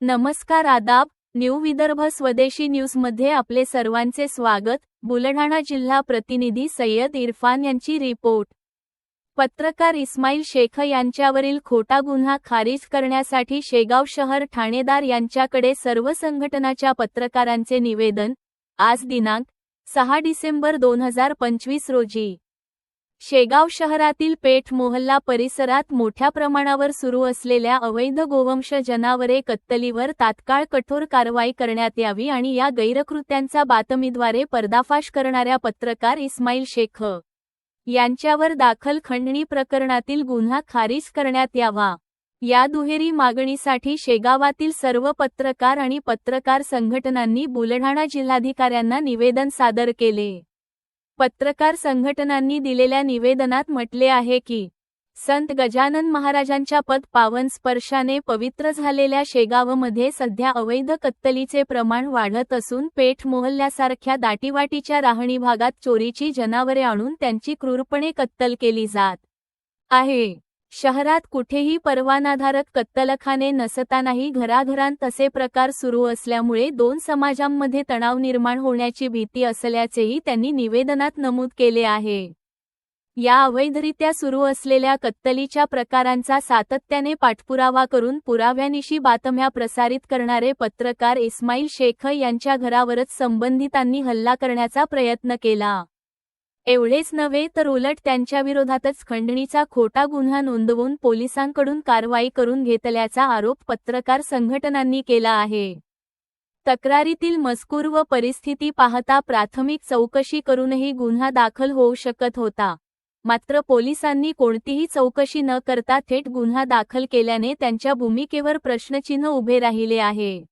नमस्कार आदाब न्यू विदर्भ स्वदेशी न्यूजमध्ये आपले सर्वांचे स्वागत. बुलढाणा जिल्हा प्रतिनिधी सय्यद इरफान यांची रिपोर्ट. पत्रकार इस्माईल शेख यांच्यावरील खोटा गुन्हा खारिज करण्यासाठी शेगाव शहर ठाणेदार यांच्याकडे सर्व संघटनाच्या पत्रकारांचे निवेदन. आज दिनांक सहा डिसेंबर दोन हजार पंचवीस रोजी. शेगाव शहरातील पेठ मोहल्ला परिसरात मोठ्या प्रमाणावर सुरू असलेल्या अवैध गोवंश जनावरे कत्तलीवर तात्काळ कठोर कारवाई करण्यात यावी आणि या गैरकृत्यांचा बातमीद्वारे पर्दाफाश करणाऱ्या पत्रकार इस्माईल शेख यांच्यावर दाखल खंडणी प्रकरणातील गुन्हा खारिज करण्यात यावा. या दुहेरी मागणीसाठी शेगावातील सर्व पत्रकार आणि पत्रकार संघटनांनी बुलढाणा जिल्हाधिकाऱ्यांना निवेदन सादर केले. पत्रकार संघटनांनी दिलेल्या निवेदनात म्हटले आहे की संत गजानन महाराजांच्या पद पावन स्पर्शाने पवित्र झालेल्या शेगावमध्ये सध्या अवैध कत्तलीचे प्रमाण वाढत असून पेठ मोहल्ल्यासारख्या दाटीवाटीच्या राहणी भागात चोरीची जनावरे आणून त्यांची क्रूरपणे कत्तल केली जात आहे. शहरात कुठेही परवानाधारक कत्तलखाने नसतानाही घराघरांत असे प्रकार सुरू असल्यामुळे दोन समाजांमध्ये तणाव निर्माण होण्याची भीती असल्याचेही त्यांनी निवेदनात नमूद केले आहे. या अवैधरित्या सुरू असलेल्या कत्तलीच्या प्रकारांचा सातत्याने पाठपुरावा करून पुराव्यानिशी बातम्या प्रसारित करणारे पत्रकार इस्माईल शेख यांच्या घरावरच संबंधितांनी हल्ला करण्याचा प्रयत्न केला. एवढेच नव्हे तर उलट त्यांच्याविरोधातच खंडणीचा खोटा गुन्हा नोंदवून पोलिसांकडून कारवाई करून घेतल्याचा आरोप पत्रकार संघटनांनी केला आहे. तक्रारीतील मजकूर व परिस्थिती पाहता प्राथमिक चौकशी करूनही गुन्हा दाखल होऊ शकत होता. मात्र पोलिसांनी कोणतीही चौकशी न करता थेट गुन्हा दाखल केल्याने त्यांच्या भूमिकेवर प्रश्नचिन्ह उभे राहिले आहे.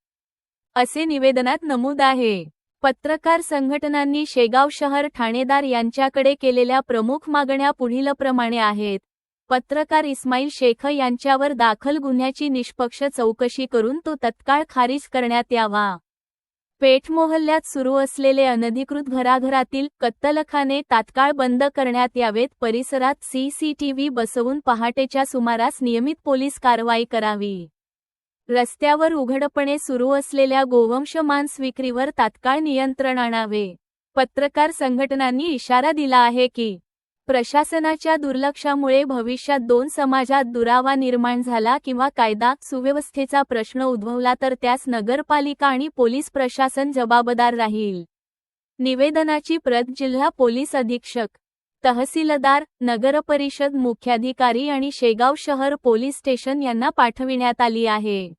असे निवेदनात नमूद आहे. पत्रकार संघटनांनी शेगाव शहर ठाणेदार यांच्याकडे केलेल्या प्रमुख मागण्या पुढीलप्रमाणे आहेत. पत्रकार इस्माईल शेख यांच्यावर दाखल गुन्ह्याची निष्पक्ष चौकशी करून तो तत्काळ खारिज करण्यात यावा. पेठ मोहल्ल्यात सुरू असलेले अनधिकृत घराघरातील कत्तलखाने तात्काळ बंद करण्यात यावेत. परिसरात सीसीटीव्ही बसवून पहाटेच्या सुमारास नियमित पोलीस कारवाई करावी. रस्त्यावर उघडपणे सुरू असलेल्या गोवंश मांस विक्रीवर तात्काळ नियंत्रण आणावे. पत्रकार संघटनांनी इशारा दिला आहे की प्रशासनाच्या दुर्लक्षामुळे भविष्यात दोन समाजात दुरावा निर्माण झाला किंवा कायदा सुव्यवस्थेचा प्रश्न उद्भवला तर त्यास नगरपालिका आणि पोलीस प्रशासन जबाबदार राहील. निवेदनाची प्रत जिल्हा पोलीस अधीक्षक तहसीलदार नगरपरिषद मुख्याधिकारी आणि शेगाव शहर पोलीस स्टेशन यांना पाठविण्यात आली आहे.